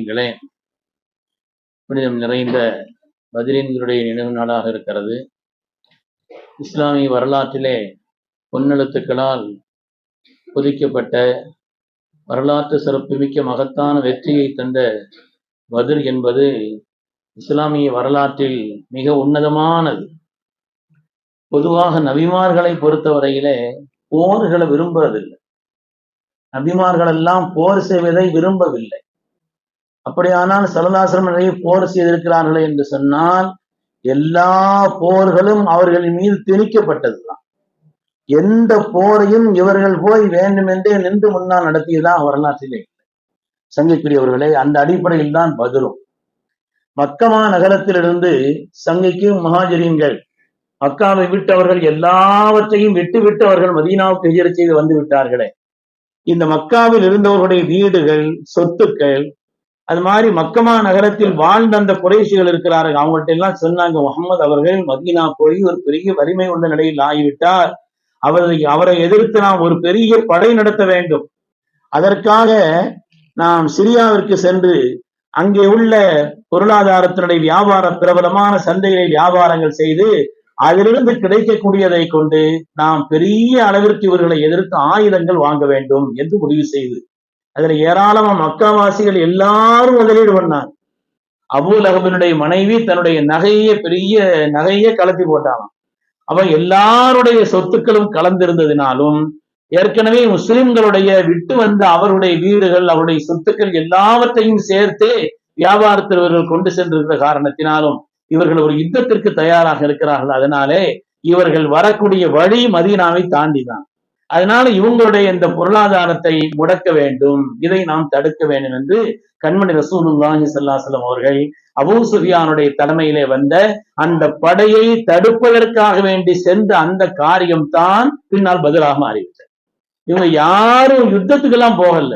முஸ்லிம்களே புனிதம் நிறைந்த பதிரீன்களுடைய நினைவு நாளாக இருக்கிறது. இஸ்லாமிய வரலாற்றிலே பொன்னெழுத்துக்களால் புதிக்கப்பட்ட வரலாற்று சிறப்புமிக்க மகத்தான வெற்றியை தந்த பதிர் என்பது இஸ்லாமிய வரலாற்றில் மிக உன்னதமானது. பொதுவாக நபிமார்களை பொறுத்தவரையிலே போர்களை விரும்புவதில்லை. நபிமார்கள் எல்லாம் போர் செய்வதை விரும்பவில்லை. அப்படியானால் சரதாசிரம் போர் செய்திருக்கிறார்களே என்று சொன்னால் எல்லா போர்களும் அவர்களின் மீது திணிக்கப்பட்டதுதான். எந்த போரையும் இவர்கள் போய் வேண்டுமென்றே நின்று முன்னால் நடத்தியதான் வரலாற்றிலே சங்கைக்குரியவர்களே அந்த அடிப்படையில் தான் பதிலும் மக்கமா நகரத்திலிருந்து சங்கைக்கு மகாஜரியங்கள் மக்காவை விட்டு அவர்கள் எல்லாவற்றையும் விட்டு விட்டு அவர்கள் மதீனாவுக்கு ஹிஜர செய்து வந்து விட்டார்களே. இந்த மக்காவில் இருந்தவர்களுடைய வீடுகள் சொத்துக்கள் அது மாதிரி மக்கமா நகரத்தில் வாழ்ந்த அந்த குறைசிகள் இருக்கிறார்கள். அவங்கள்ட்ட எல்லாம் சொன்னாங்க முகமது அவர்கள் மதீனா போய் ஒரு பெரிய வலிமை உள்ள நிலையில் ஆகிவிட்டார். அவரை அவரை எதிர்த்து நாம் ஒரு பெரிய படை நடத்த வேண்டும். அதற்காக நாம் சிரியாவிற்கு சென்று அங்கே உள்ள பொருளாதாரத்தினுடைய வியாபார பிரபலமான சந்தைகளை வியாபாரங்கள் செய்து அதிலிருந்து கிடைக்கக்கூடியதை கொண்டு நாம் பெரிய அளவிற்கு இவர்களை எதிர்த்து ஆயுதங்கள் வாங்க வேண்டும் என்று முடிவு செய்து. அதுல ஏராளமா மக்காவாசிகள் எல்லாரும் முதலீடு பண்ணாங்க அபூல் அகபினுடைய மனைவி தன்னுடைய நகைய பெரிய நகைய கலத்தி போட்டாங்க அவன் எல்லாருடைய சொத்துக்களும் கலந்திருந்ததினாலும் ஏற்கனவே முஸ்லிம்களுடைய விட்டு வந்த அவருடைய வீடுகள் அவருடைய சொத்துக்கள் எல்லாவற்றையும் சேர்த்து வியாபாரத்தில் இவர்கள் கொண்டு சென்றிருக்கிற காரணத்தினாலும் இவர்கள் ஒரு யுத்தத்திற்கு தயாராக இருக்கிறார்கள். அதனாலே இவர்கள் வரக்கூடிய வழி மதீனாவை தாண்டிதான். அதனால இவங்களுடைய இந்த பொருளாதாரத்தை முடக்க வேண்டும். இதை நாம் தடுக்க வேண்டும் என்று கண்மணி ரசூலுல்லாஹி சல்லாசலம் அவர்கள் அபூ சுஃபியானுடைய தலைமையிலே வந்த அந்த படையை தடுப்பதற்காக வேண்டி சென்ற அந்த காரியம் தான் பின்னால் பதிலாக மாறிவிட்டது. இவங்க யாரும் யுத்தத்துக்கெல்லாம் போகல.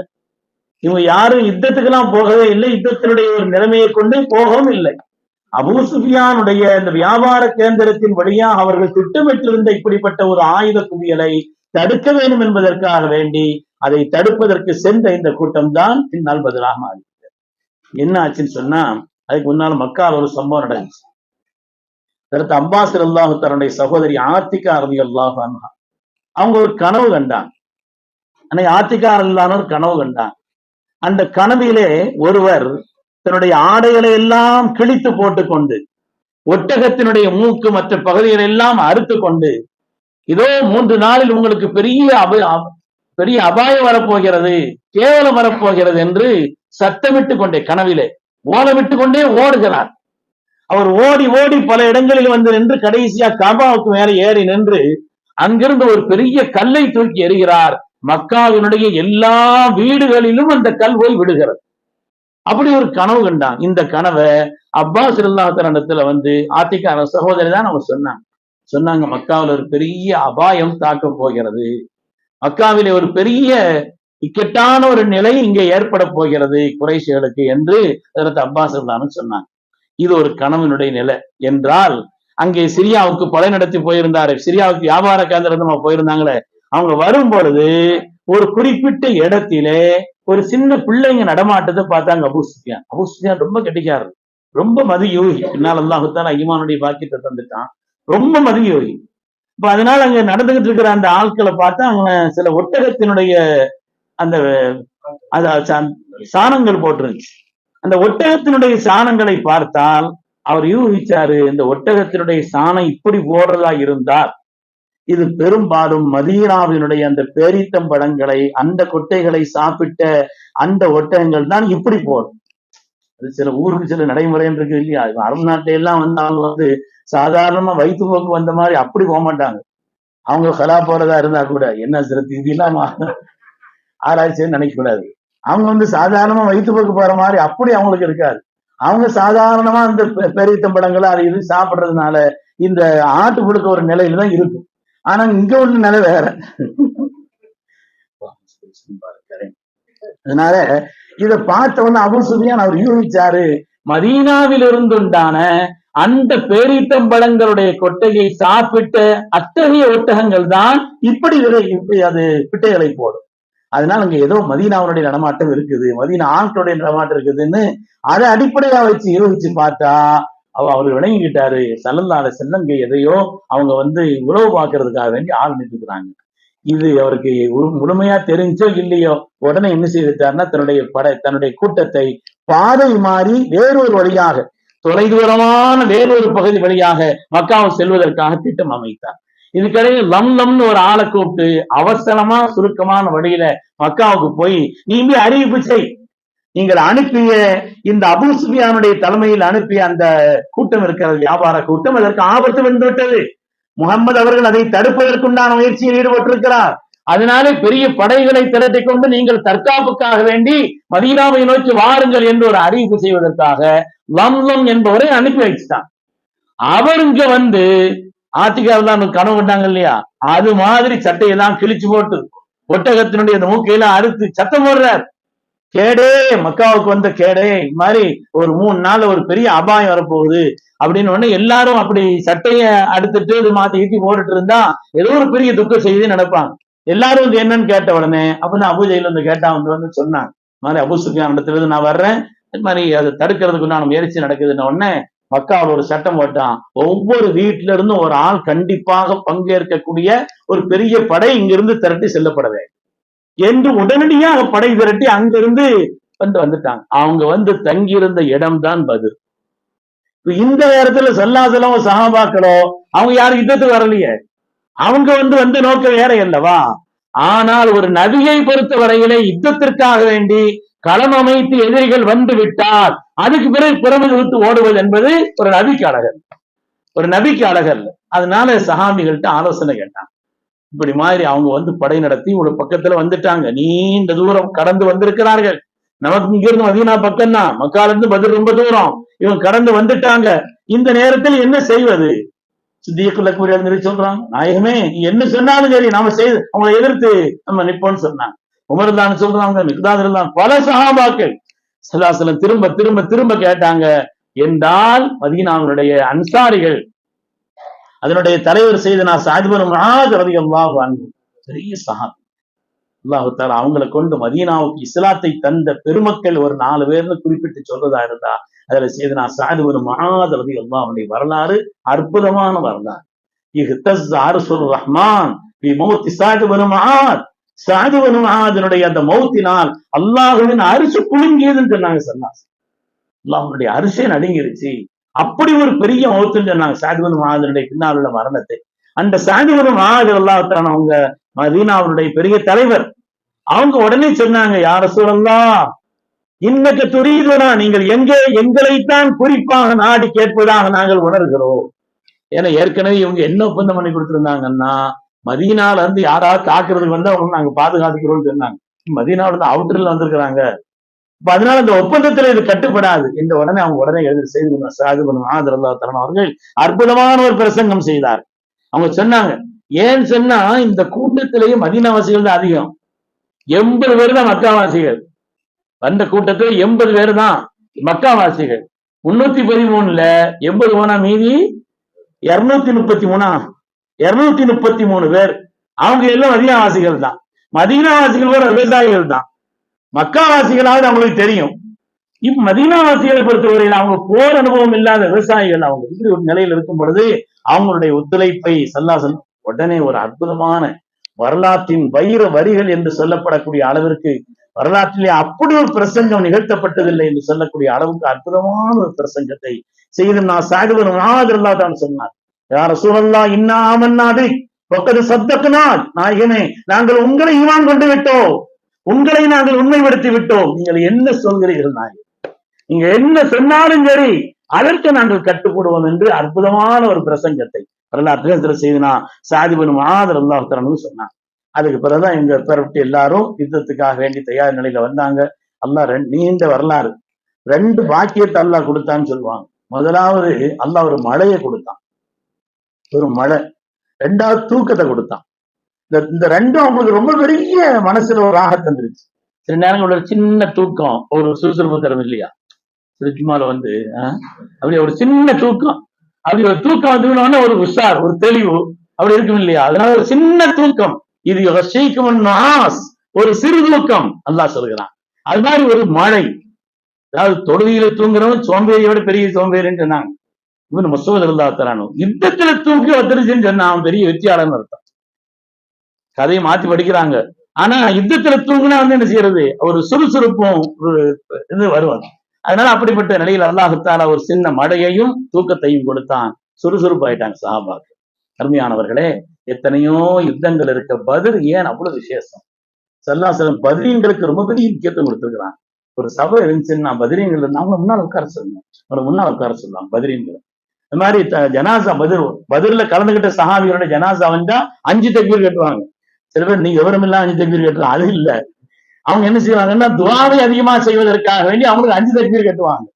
இவங்க யாரும் யுத்தத்துக்கெல்லாம் போகவே இல்லை. யுத்தத்தினுடைய ஒரு நிலைமையை கொண்டு போகவும் இல்லை. அபூ சுஃபியானுடைய இந்த வியாபார கேந்திரத்தின் வழியாக அவர்கள் திட்டமிட்டிருந்த இப்படிப்பட்ட ஒரு ஆயுத குவியலை தடுக்க வேண்டும் என்பதற்காக வேண்டி அதை தடுப்பதற்கு சென்ற இந்த கூட்டம் தான் பின்னால் பதிலாக மாறிவிட்டது. என்ன ஆச்சுன்னு சொன்னா அதுக்கு முன்னால் மக்கால் ஒரு சம்பவம் நடந்துச்சு. அடுத்து அப்பாஸ் அல்லாஹு தன்னுடைய சகோதரி ஆத்திகா அருதி அல்லாஹு அவங்க ஒரு கனவு கண்டாங்க. அன்னை ஆர்த்திகா அல்லான ஒரு கனவு கண்டாங்க. அந்த கனவிலே ஒருவர் தன்னுடைய ஆடைகளை எல்லாம் கிழித்து போட்டுக்கொண்டு ஒட்டகத்தினுடைய மூக்கு மற்ற பகுதிகளை எல்லாம் அறுத்து கொண்டு இதோ மூன்று நாளில் உங்களுக்கு பெரிய பெரிய அபாயம் வரப்போகிறது கேவலம் வரப்போகிறது என்று சத்தமிட்டு கொண்டே கனவிலே ஓலமிட்டு கொண்டே ஓடுகிறார். அவர் ஓடி ஓடி பல இடங்களில் வந்து நின்று கடைசியா காபாவுக்கு மேல ஏறி நின்று அங்கிருந்து ஒரு பெரிய கல்லை தூக்கி எறிகிறார். மக்காவினுடைய எல்லா வீடுகளிலும் அந்த கல் போய் விடுகிறது. அப்படி ஒரு கனவு கண்டான். இந்த கனவை அப்பாஸ் இல்லாத்தனத்துல வந்து ஆத்திக்கார சகோதரி தான் அவர் சொன்னாங்க சொன்னாங்க மக்காவில் ஒரு பெரிய அபாயம் தாக்க போகிறது. மக்காவிலே ஒரு பெரிய இக்கட்டான ஒரு நிலை இங்கே ஏற்பட போகிறது குறைசிகளுக்கு என்று அதற்கு அப்பாஸ் இல்லான்னு சொன்னாங்க. இது ஒரு கணவனுடைய நிலை என்றால் அங்கே சிரியாவுக்கு படை நடத்தி போயிருந்தாரு சிரியாவுக்கு வியாபார கேந்திரமா போயிருந்தாங்களே. அவங்க வரும் பொழுது ஒரு குறிப்பிட்ட இடத்திலே ஒரு சின்ன பிள்ளைங்க நடமாட்டத்தை பார்த்தாங்க அபு சுஃபியான். அபு சுஃபியான் ரொம்ப கெட்டிக்காரு ரொம்ப மது யோகி. பின்னால் அல்லாஹுத்தான் ஐமானுடைய பாக்கியத்தை தந்துட்டான். ரொம்ப மதுங்கி போய். இப்ப அதனால அங்க நடந்துகிட்டு இருக்கிற அந்த ஆட்களை பார்த்தா அவங்க சில ஒட்டகத்தினுடைய அந்த சாணங்கள் போட்டிருந்துச்சு அந்த ஒட்டகத்தினுடைய சாணங்களை பார்த்தால் அவர் யூகிச்சாரு இந்த ஒட்டகத்தினுடைய சாணம் இப்படி போடுறதா இருந்தால் இது பெரும்பாலும் மதீனாவினுடைய அந்த பேரித்தம் படங்களை அந்த கொட்டைகளை சாப்பிட்ட அந்த ஒட்டகங்கள் தான் இப்படி போடும். அது சில ஊருக்கு சில நடைமுறை இருக்கு இல்லையா? அரபு நாட்டை எல்லாம் வந்து அவங்க வந்து சாதாரணமா வயிற்று போக்கு வந்த மாதிரி அப்படி போக மாட்டாங்க. அவங்க கலா போறதா இருந்தா கூட என்ன சில இல்லாம ஆராய்ச்சின்னு நினைக்க கூடாது. அவங்க வந்து சாதாரணமா வயிற்று போக்கு போற மாதிரி அப்படி அவங்களுக்கு இருக்காது. அவங்க சாதாரணமா இந்த பெரியத்தம்பழங்களை அது இது சாப்பிடுறதுனால இந்த ஆட்டு கொடுக்க ஒரு நிலையில தான் இருக்கும். ஆனா இங்க உள்ள நிலை வேற. அதனால இத உடனே அவர் சுதியான் அவர் யூகிச்சாரு மதீனாவில் இருந்துண்டான அந்த பேரீட்டம்பழங்களுடைய கொட்டையை சாப்பிட்ட அத்தகைய ஒட்டகங்கள் தான் இப்படி அது பிட்டைகளை போடும். அதனால அங்க ஏதோ மதீனாவுடைய நடமாட்டம் இருக்குது மதீனா ஆண்களுடைய நடமாட்டம் இருக்குதுன்னு அதை அடிப்படையா வச்சு யோசிச்சு பார்த்தா அவ அவர் விளங்கிக்கிட்டாரு சல்லல்லாத செல்லங்க எதையோ அவங்க வந்து உறவு பார்க்கறதுக்காக வேண்டி ஆள் நின்றுக்கிறாங்க இது அவருக்கு முழுமையா தெரிஞ்சோ இல்லையோ உடனே என்ன செய்துட்டாருன்னா தன்னுடைய படை தன்னுடைய கூட்டத்தை பாதை மாறி வேறொரு வழியாக தொலைதூரமான வேறொரு பகுதி வழியாக மக்காவை செல்வதற்காக திட்டம் அமைத்தார். இதுக்கிடையில் லம் லம்னு ஒரு ஆளை கூப்பிட்டு அவசரமா சுருக்கமான வழியில மக்காவுக்கு போய் நீங்க அறிவிப்பு செய். நீங்கள் அனுப்பிய இந்த அபுசுபியானுடைய தலைமையில் அனுப்பிய அந்த கூட்டம் இருக்கிறது வியாபார கூட்டம் அதற்கு ஆபத்து வந்துவிட்டது. முகமது அவர்கள் அதை தடுப்பதற்குண்டான முயற்சியில் ஈடுபட்டிருக்கிறார். அதனாலே பெரிய படைகளை திரட்டி கொண்டு நீங்கள் தற்காப்புக்காக வேண்டி மதீனாவை நோக்கி வாருங்கள் என்று ஒரு அறிவிப்பு செய்வதற்காக லம்லம் என்பவரை அனுப்பி வச்சுட்டான். அவர் இங்க வந்து ஆத்திகாவில் தான் கனவு கண்டாங்க இல்லையா? அது மாதிரி சட்டையெல்லாம் கிழிச்சு போட்டு ஒட்டகத்தினுடைய அந்த மூக்கையெல்லாம் அறுத்து சத்தம் போடுறார். கேடே மக்காவுக்கு வந்த கேடே இது மாதிரி ஒரு மூணு நாள் ஒரு பெரிய அபாயம் வரப்போகுது. அப்படின்னு உடனே எல்லாரும் அப்படி சட்டைய அடுத்துட்டு இது மாத்தி ஈட்டி போட்டுட்டு இருந்தா ஏதோ ஒரு பெரிய துக்க செய்தி நடப்பாங்க. எல்லாரும் வந்து என்னன்னு கேட்ட உடனே அப்பதான் அபுஜையில வந்து கேட்டா வந்து வந்து சொன்னாங்க மாதிரி அபு சுஃபியான் இடத்துல இருந்து நான் வர்றேன். இது மாதிரி அதை தடுக்கிறதுக்குண்டான முயற்சி நடக்குதுன்ன உடனே மக்காவில் ஒரு சட்டம் போட்டான். ஒவ்வொரு வீட்டில இருந்தும் ஒரு ஆள் கண்டிப்பாக பங்கேற்கக்கூடிய ஒரு பெரிய படை இங்கிருந்து திரட்டி செல்லப்பட வேண்டும். என்று உடனடியாக படை திரட்டி அங்கிருந்து வந்து வந்துட்டாங்க. அவங்க வந்து தங்கியிருந்த இடம்தான் பதில் இந்த நேரத்துல சல்லாசலம் சகாபாக்களோ அவங்க யாரும் யுத்தத்துக்கு வரலையே. அவங்க வந்து வந்து நோக்கம் வேற அல்லவா ஆனால் ஒரு நபியை பொறுத்த வரையிலே யுத்தத்திற்காக வேண்டி களம் அமைத்து எதிரிகள் வந்து விட்டால் அதுக்கு பிறகு பிறகு விட்டு ஓடுவது என்பது ஒரு நபிக்கு அழகல் ஒரு நபிக்கு அழகல் அதனால சஹாபிகள்கிட்ட ஆலோசனை கேட்டான் இப்படி மாதிரி அவங்க வந்து படை நடத்தி ஒரு பக்கத்துல வந்துட்டாங்க. நீண்ட தூரம் கடந்து வந்திருக்கிறார்கள். நமக்கு இங்கிருந்து மதீனா பக்கம் தான் மக்கால இருந்து பதில் ரொம்ப தூரம். இவங்க கடந்து வந்துட்டாங்க. இந்த நேரத்தில் என்ன செய்வது? சித்தியக்குள்ள கூறி எழுந்து சொல்றாங்க. நாயகமே என்ன சொன்னாலும் சரி நாம செய்து அவங்களை எதிர்த்து நம்ம நிப்போம்னு சொன்னாங்க. உமர்லான்னு சொல்றாங்க மிக்தாது பல சகாபாக்கள் சலாசலம் திரும்ப திரும்ப திரும்ப கேட்டாங்க. என்றால் மதீனாவுடைய அன்சாரிகள் அதனுடைய தலைவர் செய்த நான் சாதிபன் மகாத் அல்லாஹ் பெரிய சகாபி அல்லாஹு தாலா அவங்களை கொண்டு மதீனாவுக்கு இஸ்லாத்தை தந்த பெருமக்கள் ஒரு நாலு பேர்னு குறிப்பிட்டு சொல்றதா இருந்தா அதுல செய்து நான் சாதிபன் மகாத் ரதி அல்லாஹுடைய வரலாறு அற்புதமான வரலாறு. ரஹ்மான் சாதுவனும் அதனுடைய அந்த மௌத்தினால் அல்லாஹுவின் அரிசி குலுங்கியதுன்னு சொன்னாங்க சன்னாஸ். அல்லாஹனுடைய அரிசே நடுங்கிருச்சு. அப்படி ஒரு பெரிய மௌத்துன்னு சொன்னாங்க. சாதுவனும் மகாதனுடைய பின்னால் உள்ள மரணத்தை. அந்த சாதிபன் மகாது அல்லாஹத்தான அவங்க மதீனாவுடைய பெரிய தலைவர். அவங்க உடனே சொன்னாங்க யார சூழல்லாம் இன்னக்கு துரியுதுனா நீங்கள் எங்கே எங்களைத்தான் குறிப்பாக நாடி கேட்பதாக நாங்கள் உணர்கிறோம். ஏன்னா ஏற்கனவே இவங்க என்ன ஒப்பந்தம் பண்ணி கொடுத்திருந்தாங்கன்னா மதீனால இருந்து யாராவது தாக்குறதுக்கு வந்து அவங்க நாங்க பாதுகாத்துக்கிறோம்னு சொன்னாங்க. மதீனாவில இருந்து அவுட்டர்ல வந்திருக்கிறாங்க. இப்ப அதனால இந்த ஒப்பந்தத்துல இது கட்டுப்படாது. இந்த உடனே அவங்க உடனே எழுதி செய்து சாது பண்ணும் ஆதரல்லா அவர்கள் அற்புதமான ஒரு பிரசங்கம் செய்தார். அவங்க சொன்னாங்க ஏன் சொன்னா இந்த கூட்டத்திலேயே மதீனாவாசிகள் தான் அதிகம். எண்பது பேர் தான் மக்காவாசிகள். வந்த கூட்டத்தில் எண்பது பேர் தான் மக்காவாசிகள். முன்னூத்தி பதிமூணுல எண்பது போனா மீதி? இருநூத்தி முப்பத்தி மூணா? இருநூத்தி முப்பத்தி மூணு பேர். அவங்க எல்லாம் மதீனாவாசிகள் தான். மதீனாவாசிகள் கூட விவசாயிகள் தான். மக்காவாசிகளாவது அவங்களுக்கு தெரியும். இப்ப மதீனாவாசிகளை பொறுத்தவரையில் அவங்க போர் அனுபவம் இல்லாத விவசாயிகள் அவங்க இப்படி ஒரு நிலையில் இருக்கும் பொழுது அவங்களுடைய ஒத்துழைப்பை சல்லாசல் உடனே ஒரு அற்புதமான வரலாற்றின் வைர வரிகள் என்று சொல்லப்படக்கூடிய அளவிற்கு வரலாற்றிலே அப்படி ஒரு பிரசங்கம் நிகழ்த்தப்பட்டதில்லை என்று சொல்லக்கூடிய அளவுக்கு அற்புதமான ஒரு பிரசங்கத்தை செய்து நான் சாகுவன் ஆதரல்லா தான் சொன்னார் யார சூழல்லா இன்னா ஆமன்னாது பக்கத்து சத்தக்குனால் நாயகனே நாங்கள் உங்களை ஈமான் கொண்டு விட்டோம். உங்களை நாங்கள் உண்மைப்படுத்தி விட்டோம். நீங்கள் என்ன சொல்கிறீர்கள் நாயகன் நீங்க என்ன சொன்னாலும் சரி அதற்கு நாங்கள் கட்டுப்படுவோம் என்று அற்புதமான ஒரு பிரசங்கத்தை வரலாற்று செய்தினா. சாதிபன் ஆதர் அல்லாஹ் சொன்னான். அதுக்கு பிறகுதான் எங்க பெறப்பட்டு எல்லாரும் யுத்தத்துக்காக வேண்டி தயார் நிலையில வந்தாங்க. அல்லாஹ் ரெண்டு நீண்ட வரலாறு. ரெண்டு பாக்கியத்தை அல்லாஹ் கொடுத்தான்னு சொல்லுவாங்க. முதலாவது அல்லாஹ் ஒரு மழையை கொடுத்தான். ஒரு மழை. ரெண்டாவது தூக்கத்தை கொடுத்தான். இந்த இந்த ரெண்டும் அவங்களுக்கு ரொம்ப பெரிய மனசுல ஒரு ஆக தந்துருச்சு. சில நேரங்கள் ஒரு சின்ன தூக்கம் ஒரு சுறுசுறுப்பு தரம் இல்லையா? சுருக்கிமால வந்து அப்படி ஒரு சின்ன தூக்கம். அப்படி ஒரு தூக்கம் வந்து ஒரு உஷார் ஒரு தெளிவு அப்படி இருக்கும் இல்லையா? அதனால ஒரு சின்ன தூக்கம். இது ஒரு சிறு தூக்கம் அல்லாஹ் சொல்கிறான். அது மாதிரி ஒரு மழை. அதாவது தொழுகையில தூங்குறவன் சோம்பேறியோட பெரிய சோம்பேறின்னு சொன்னாங்க. இவன் முஸ்தபல் இருந்தா யுத்தத்துல தூக்கி வந்துருச்சுன்னு சொன்னா அவன் பெரிய வெற்றியாளர்னு அர்த்தம். கதையை மாத்தி படிக்கிறாங்க. ஆனா யுத்தத்துல தூங்குனா வந்து என்ன செய்யறது? ஒரு சுறுசுறுப்பும் இது வருவாங்க. அதனால அப்படிப்பட்ட நிலையில் அல்லாஹத்தால ஒரு சின்ன மழையையும் தூக்கத்தையும் கொடுத்தான். சுறுசுறுப்பாயிட்டாங்க சஹாபாக்கு அருமையானவர்களே எத்தனையோ யுத்தங்கள் இருக்க. பதில் ஏன் அவ்வளவு விசேஷம்? சல்லாசலம் பதிரியங்களுக்கு ரொம்ப பெரிய முக்கியத்துவம் கொடுத்துருக்கிறான் ஒரு சபை இருந்துச்சுன்னா பதிரியங்கள் இருந்தா அவங்கள முன்னால் உட்கார சொல்லணும் அவங்க முன்னால் உட்கார சொல்லலாம். பதிரியங்களை இந்த மாதிரி ஜனாசா பதில் பதிர்ல கலந்துகிட்ட சஹாபியோட ஜனாசா வந்தா அஞ்சு தக்பீர் கட்டுவாங்க. சில பேர் நீங்க விவரம் இல்லாம அஞ்சு தக்பீர் கட்டுறாங்க அது இல்ல. அவங்க என்ன செய்வாங்கன்னா துவாவை அதிகமா செய்வதற்காக வேண்டி அவங்களுக்கு அஞ்சு தக்பீர் கட்டுவாங்க.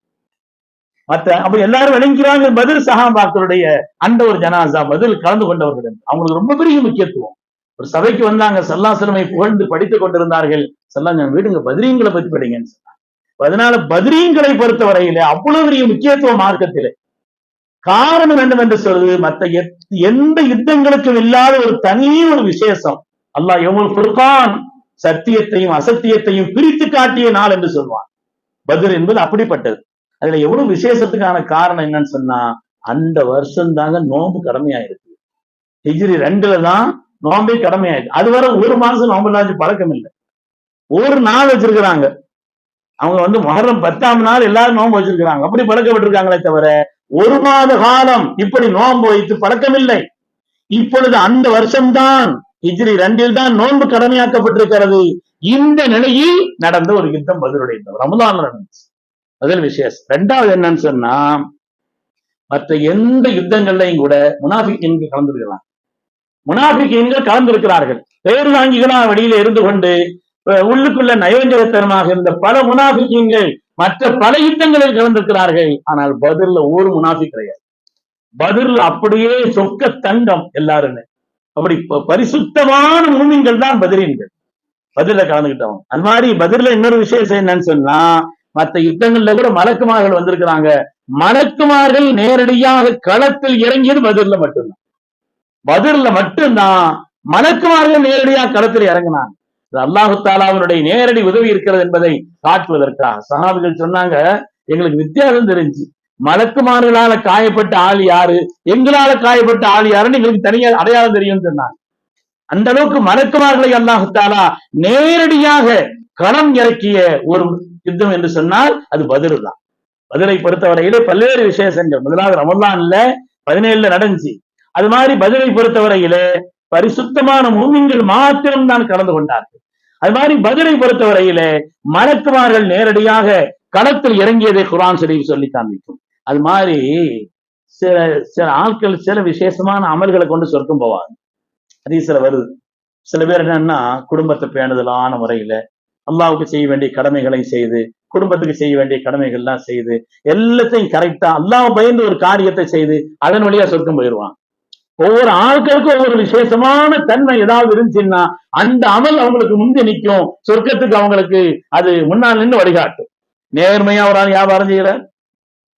மத்த அப்ப எல்லாரும் விளங்கிறாங்க பதில் சஹாபாக்களுடைய அந்த ஒரு ஜனாசா பதில் கலந்து கொண்டவர்கள். அவங்களுக்கு ரொம்ப பெரிய முக்கியத்துவம். ஒரு சபைக்கு வந்தாங்க சல்லாசலமை புகழ்ந்து படித்துக் கொண்டிருந்தார்கள். சல்லா வீடுங்க பதிரீங்களை பத்தி படிங்கன்னு சொன்னாங்க. அதனால பதிரீங்களை பொறுத்தவரையில அவ்வளவு பெரிய முக்கியத்துவம் மார்க்கத்திலே. காரணம் என்னவென்று சொல்வது மற்ற எத்- எந்த யுத்தங்களுக்கும் இல்லாத ஒரு தனி ஒரு விசேஷம். அல்லாஹ் எவ்வளவு குர்கான் சத்தியத்தையும் அசத்தியத்தையும் பிரித்து காட்டிய நாள் என்று சொல்வான். பதில் என்பது அப்படிப்பட்டது. அதுல எவ்வளவு விசேஷத்துக்கான காரணம் என்னன்னு சொன்னா அந்த வருஷம் தாங்க நோன்பு கடமையாயிருக்கு. ஹிஜ்ரி ரெண்டுல தான் நோம்பே கடமையாயிருக்கு. அது வரை ஒரு மாசம் நோம்பு இல்லாத பழக்கம் இல்லை ஒரு நாள் வச்சிருக்கிறாங்க. அவங்க வந்து மகரம் பத்தாம் நாள் எல்லாரும் நோன்பு வச்சிருக்கிறாங்க. அப்படி பழக்கப்பட்டிருக்காங்களே தவிர ஒரு மாத காலம் இப்படி நோன்பு வைத்து பழக்கமில்லை. இப்பொழுது அந்த வருஷம்தான் ஹிஜ்ரி ரெண்டில் தான் நோன்பு கடமையாக்கப்பட்டிருக்கிறது. இந்த நிலையில் நடந்த ஒரு யுத்தம் பதிலுடைய ரமதான் நடந்துச்சு. முதல் விசேஷம். ரெண்டாவது என்னன்னு சொன்னா மற்ற எந்த யுத்தங்கள்லையும் கூட முனாஃபிக்கீன்கள் கலந்துருக்கிறாங்க முனாஃபிக்கீன்கள் கலந்திருக்கிறார்கள். பேர் வாங்கிகளா வெளியில இருந்து கொண்டு உள்ளுக்குள்ள நயோஞ்சகத்தனமாக இருந்த பல முனாஃபிக்கீன்கள் மற்ற பல யுத்தங்களில் கலந்திருக்கிறார்கள். ஆனால் பதில்ல ஒரு முனாஃபி கிடையாது. பதில் அப்படியே சொக்க தங்கம் எல்லாருமே. அப்படி பரிசுத்தமான மூமிங்கள் தான் பதிலீன்கள். பதில கலந்துகிட்டவங்க. அது மாதிரி பதில இன்னொரு விசேஷம் என்னன்னு சொன்னா மற்ற யுத்தங்கள்ல கூட மலக்குமார்கள் வந்திருக்கிறாங்க. மலக்குமார்கள் நேரடியாக களத்தில் இறங்கியது பதில்ல மட்டும்தான். பதில்ல மட்டும்தான் மலக்குமார்கள் நேரடியாக களத்தில் இறங்கினாங்க. அல்லாஹு தாலாவினுடைய நேரடி உதவி இருக்கிறது என்பதை காட்டுவதற்காக. சஹாபிகள் சொன்னாங்க எங்களுக்கு வித்தியாசம் தெரிஞ்சு மலக்குமார்களால காயப்பட்ட ஆள் யாரு? எங்களால காயப்பட்ட ஆள் யாருன்னு எங்களுக்கு தனியா அடையாளம் தெரியும் சொன்னாங்க. அந்த அளவுக்கு மலக்குமார்களை அல்லாஹாலா நேரடியாக களம் இறக்கிய ஒரு யுத்தம் என்று சொன்னால் அது பதில் தான் பதிலை பொறுத்தவரையிலே பல்வேறு விசேஷங்கள். முதலாவது ரமலான்ல பதினேழுல நடந்துச்சு. அது மாதிரி பதிலை பொறுத்தவரையிலே பரிசுத்தமான மூமின்கள் மாத்திரம் தான் கலந்து கொண்டார்கள். அது மாதிரி பதிலை பொறுத்தவரையிலே மலக்குமார்கள் நேரடியாக களத்தில் இறங்கியதை குரான் ஷரீஃப் சொல்லி காமிக்கும் அது மாதிரி சில சில ஆட்கள் சில விசேஷமான அமல்களை கொண்டு சொர்க்கம் போவாங்க. ஹதீஸ்ல வருது. சில பேர் என்னன்னா குடும்பத்தை பேணுதலான முறையில அல்லாவுக்கு செய்ய வேண்டிய கடமைகளை செய்து குடும்பத்துக்கு செய்ய வேண்டிய கடமைகள்லாம் செய்து எல்லாத்தையும் கரெக்டா அல்லாஹ் பயந்து ஒரு காரியத்தை செய்து அதன் வழியா சொர்க்கம் போயிடுவான் ஒவ்வொரு ஆட்களுக்கும் ஒவ்வொரு விசேஷமான தன்மை ஏதாவது இருந்துச்சுன்னா அந்த அமல் அவங்களுக்கு முந்தி நிற்கும். சொர்க்கத்துக்கு அவங்களுக்கு அது முன்னால் நின்று வழிகாட்டும். நேர்மையா ஒரு ஆள் வியாபாரம் செய்யறார்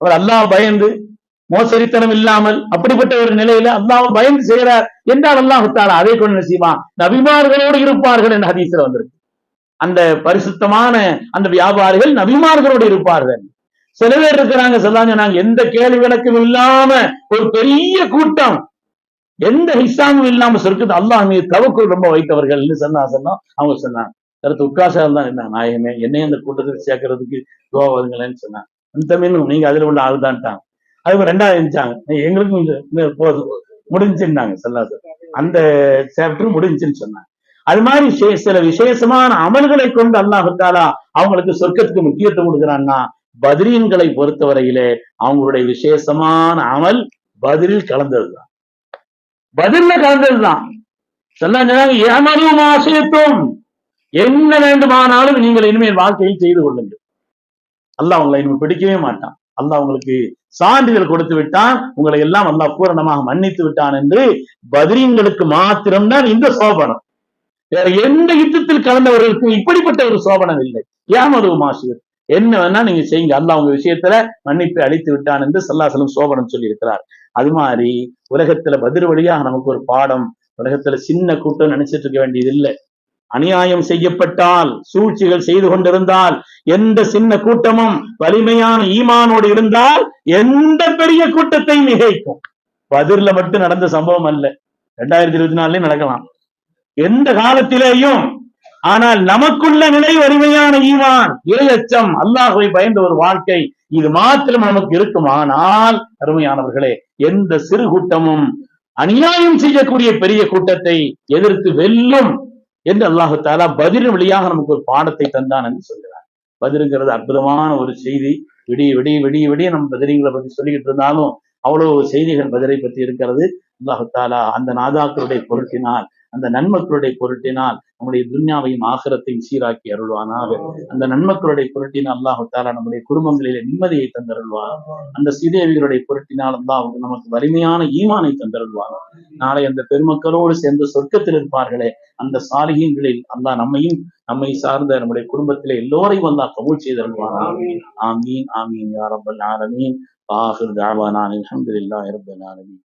அவர் அல்லாஹ் பயந்து மோசடித்தனம் இல்லாமல் அப்படிப்பட்ட ஒரு நிலையில அல்லாஹ் பயந்து செய்கிறார் என்றால் அல்லாஹ் தாலா அதே கொண்டு என்ன செய்வான்? நபிமார்களோடு இருப்பார்கள் என்ற ஹதீஸ்ல வந்திருக்கு. அந்த பரிசுத்தமான அந்த வியாபாரிகள் நபிமார்களோடு இருப்பார்கள். சில பேர் இருக்கிறாங்க சொல்லாங்க நாங்க எந்த கேள்வி விளக்கம் இல்லாம ஒரு பெரிய கூட்டம் எந்த ஹிஸ்ஸாமும் இல்லாம சொர்க்கத்தை அல்லாஹ் மீது தவக்குள் ரொம்ப வைத்தவர்கள்னு சொன்னா சொன்னோம் அவங்க சொன்னாங்க. கருத்து உட்காசா தான் என்ன நாயமே என்னையும் அந்த கூட்டத்துக்கு சேர்க்கறதுக்கு துவா வருங்களேன்னு சொன்னாங்க. அந்த மீனும் நீங்க அதுல உள்ள ஆள் தான்ட்டாங்க. அதுக்கு ரெண்டாவது இருந்துச்சாங்க எங்களுக்கும் போது போதும் முடிஞ்சுன்னாங்க சொல்லாது அந்த சாப்டர் முடிஞ்சுன்னு சொன்னாங்க. அது மாதிரி சில விசேஷமான அமல்களை கொண்டு அல்லாஹாலா அவங்களுக்கு சொர்க்கத்துக்கு முக்கியத்துவம் கொடுக்குறான்னா பதிரீன்களை பொறுத்தவரையிலே அவங்களுடைய விசேஷமான அமல் பதிலில் கலந்ததுதான். பதில்ல கலந்ததுதான் சொன்னாங்க ஏமலும் ஆசையத்தும் என்ன வேண்டுமானாலும் நீங்கள் இனிமேல் வாழ்க்கையில் செய்து கொள்ளுங்கள். அல்ல உங்களை இனிமேல் பிடிக்கவே மாட்டான். அல்லாஹ் உங்களுக்கு சான்றிதழ் கொடுத்து விட்டான். உங்களை எல்லாம் அல்லாஹ் பூரணமாக மன்னித்து விட்டான் என்று பதிரீங்களுக்கு மாத்திரம்தான் இந்த சோபனம். வேற எந்த யுத்தத்தில் கலந்தவர்களுக்கு இப்படிப்பட்ட ஒரு சோபனம் இல்லை. ஏமது மாசியர் என்ன வேணா நீங்க செய்யுங்க. அல்ல உங்க விஷயத்துல மன்னிப்பை அளித்து விட்டான் என்று சல்லாசலம் சோபனம் சொல்லி இருக்கிறார் அது மாதிரி உலகத்துல பதிர் வழியாக நமக்கு ஒரு பாடம் உலகத்துல சின்ன கூட்டம் நினைச்சிட்டு இருக்க வேண்டியது இல்லை அநியாயம் செய்யப்பட்டால் சூழ்ச்சிகள் செய்து கொண்டிருந்தால் எந்த சின்ன கூட்டமும் வலிமையான ஈமானோடு இருந்தால் எந்த பெரிய கூட்டத்தையும் மிகைக்கும் பதிர்ல மட்டும் நடந்த சம்பவம் அல்ல. ரெண்டாயிரத்தி இருபத்தி நாலுலயும் நடக்கலாம். எந்த காலத்திலேயும் ஆனால் நமக்குள்ள நிலை வறுமையான ஈமான். இரையச்சம் அல்லாஹுவை பயந்த ஒரு வாழ்க்கை இது மாத்திரம் நமக்கு இருக்குமானால் அருமையானவர்களே எந்த சிறு கூட்டமும் அநியாயம் செய்யக்கூடிய பெரிய கூட்டத்தை எதிர்த்து வெல்லும் என்று அல்லாஹு தாலா பதில் வழியாக நமக்கு ஒரு பாடத்தை தந்தான் என்று சொல்கிறார். பதிலுங்கிறது அற்புதமான ஒரு செய்தி. விடிய விடிய விடிய விடிய நம்ம பதிரிங்களை பத்தி சொல்லிக்கிட்டு இருந்தாலும் அவ்வளவு செய்திகள் பதிலை பற்றி இருக்கிறது. அல்லாஹு தாலா அந்த நாதாக்களுடைய பொருட்டினால் அந்த நன்மக்களுடைய பொருட்டினால் நம்முடைய துன்யாவையும் ஆகரத்தையும் சீராக்கி அருள்வானாக. அந்த நன்மக்களுடைய பொருட்டினால் அல்லாஹு தாலா நம்முடைய குடும்பங்களிலே நிம்மதியை தந்தருள்வான் அந்த சீதேவிகளுடைய பொருட்டினால் அல்லாஹ் நமக்கு வலிமையான ஈமானை தந்தருள்வான் நாளை அந்த பெருமக்களோடு சேர்ந்து சொர்க்கத்தில் இருப்பார்களே அந்த சாலிகங்களில் அல்லாஹ் நம்மையும் நம்மை சார்ந்த நம்முடைய குடும்பத்திலே எல்லோரையும் அல்லாஹ் கபூல் செய்தருள்வானா ஆமீன் ஆமீன் யா ரப்பல் ஆலமீன். ஆஹிர் தாவானா அல்ஹம்துலில்லாஹி ரப்பில் ஆலமீன்.